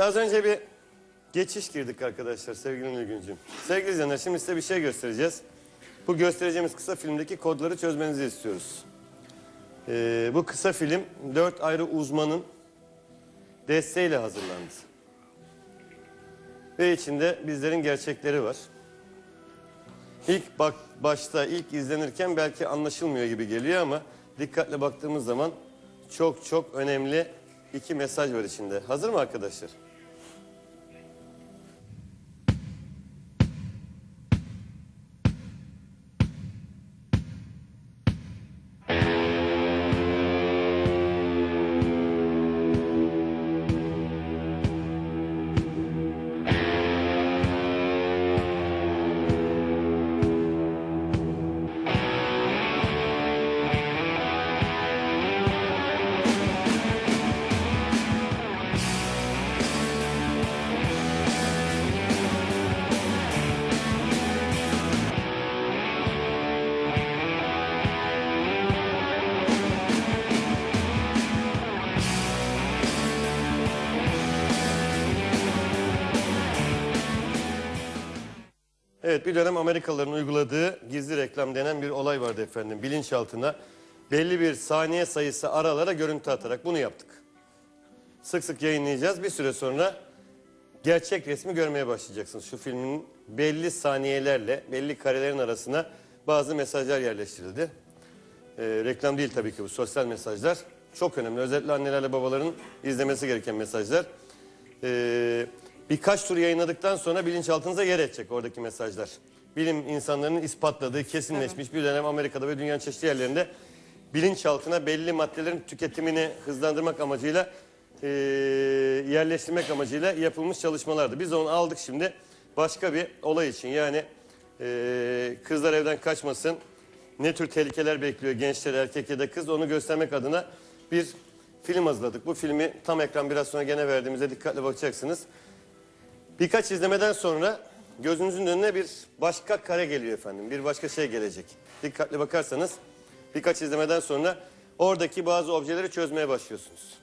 Az önce bir geçiş girdik arkadaşlar sevgili Nilgüncüğüm. Sevgili izleyenler şimdi size bir şey göstereceğiz. Bu göstereceğimiz kısa filmdeki kodları çözmenizi istiyoruz. Ee, bu kısa film dört ayrı uzmanın desteğiyle hazırlandı. Ve içinde bizlerin gerçekleri var. İlk bak başta ilk izlenirken belki anlaşılmıyor gibi geliyor ama dikkatle baktığımız zaman çok çok önemli iki mesaj var içinde. Hazır mı arkadaşlar? Evet bir dönem Amerikalıların uyguladığı gizli reklam denen bir olay vardı efendim. Bilinçaltına belli bir saniye sayısı aralara görüntü atarak bunu yaptık. Sık sık yayınlayacağız. Bir süre sonra gerçek resmi görmeye başlayacaksınız. Şu filmin belli saniyelerle belli karelerin arasına bazı mesajlar yerleştirildi. Ee, reklam değil tabii ki bu sosyal mesajlar. Çok önemli. Özellikle annelerle babaların izlemesi gereken mesajlar. Ee, birkaç tur yayınladıktan sonra bilinçaltınıza yer edecek oradaki mesajlar. Bilim insanlarının ispatladığı, kesinleşmiş bir dönem Amerika'da ve dünyanın çeşitli yerlerinde bilinçaltına belli maddelerin tüketimini hızlandırmak amacıyla ee, yerleştirmek amacıyla yapılmış çalışmalardı. Biz onu aldık şimdi başka bir olay için yani ee, kızlar evden kaçmasın, ne tür tehlikeler bekliyor gençler erkek ya da kız onu göstermek adına bir film hazırladık. Bu filmi tam ekran biraz sonra gene verdiğimizde dikkatle bakacaksınız. Birkaç izlemeden sonra gözünüzün önüne bir başka kare geliyor efendim. Bir başka şey gelecek. Dikkatli bakarsanız birkaç izlemeden sonra oradaki bazı objeleri çözmeye başlıyorsunuz.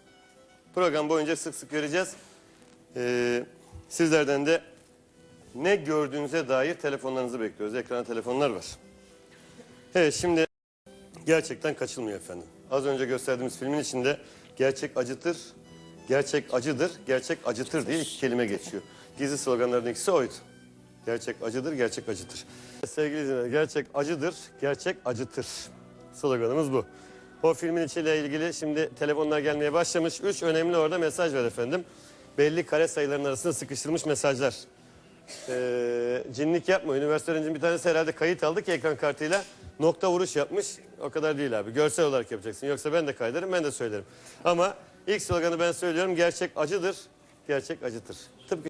Program boyunca sık sık göreceğiz. Ee, sizlerden de ne gördüğünüze dair telefonlarınızı bekliyoruz. Ekrana telefonlar var. Evet şimdi gerçekten kaçılmıyor efendim. Az önce gösterdiğimiz filmin içinde gerçek acıtır, gerçek acıdır, gerçek acıtır diye iki kelime geçiyor. Gizli sloganlardan ikisi oydu. Gerçek acıdır, gerçek acıtır. Sevgili izleyiciler, gerçek acıdır, gerçek acıtır. Sloganımız bu. O filmin içiyle ilgili şimdi telefonlar gelmeye başlamış. Üç önemli orada mesaj var efendim. Belli kare sayıların arasında sıkıştırılmış mesajlar. Ee, cinlik yapma. Üniversite öğrencinin bir tanesi herhalde kayıt aldı ki ekran kartıyla. Nokta vuruş yapmış. O kadar değil abi. Görsel olarak yapacaksın. Yoksa ben de kaydederim, ben de söylerim. Ama ilk sloganı ben söylüyorum. Gerçek acıdır, gerçek acıtır. Tıpkı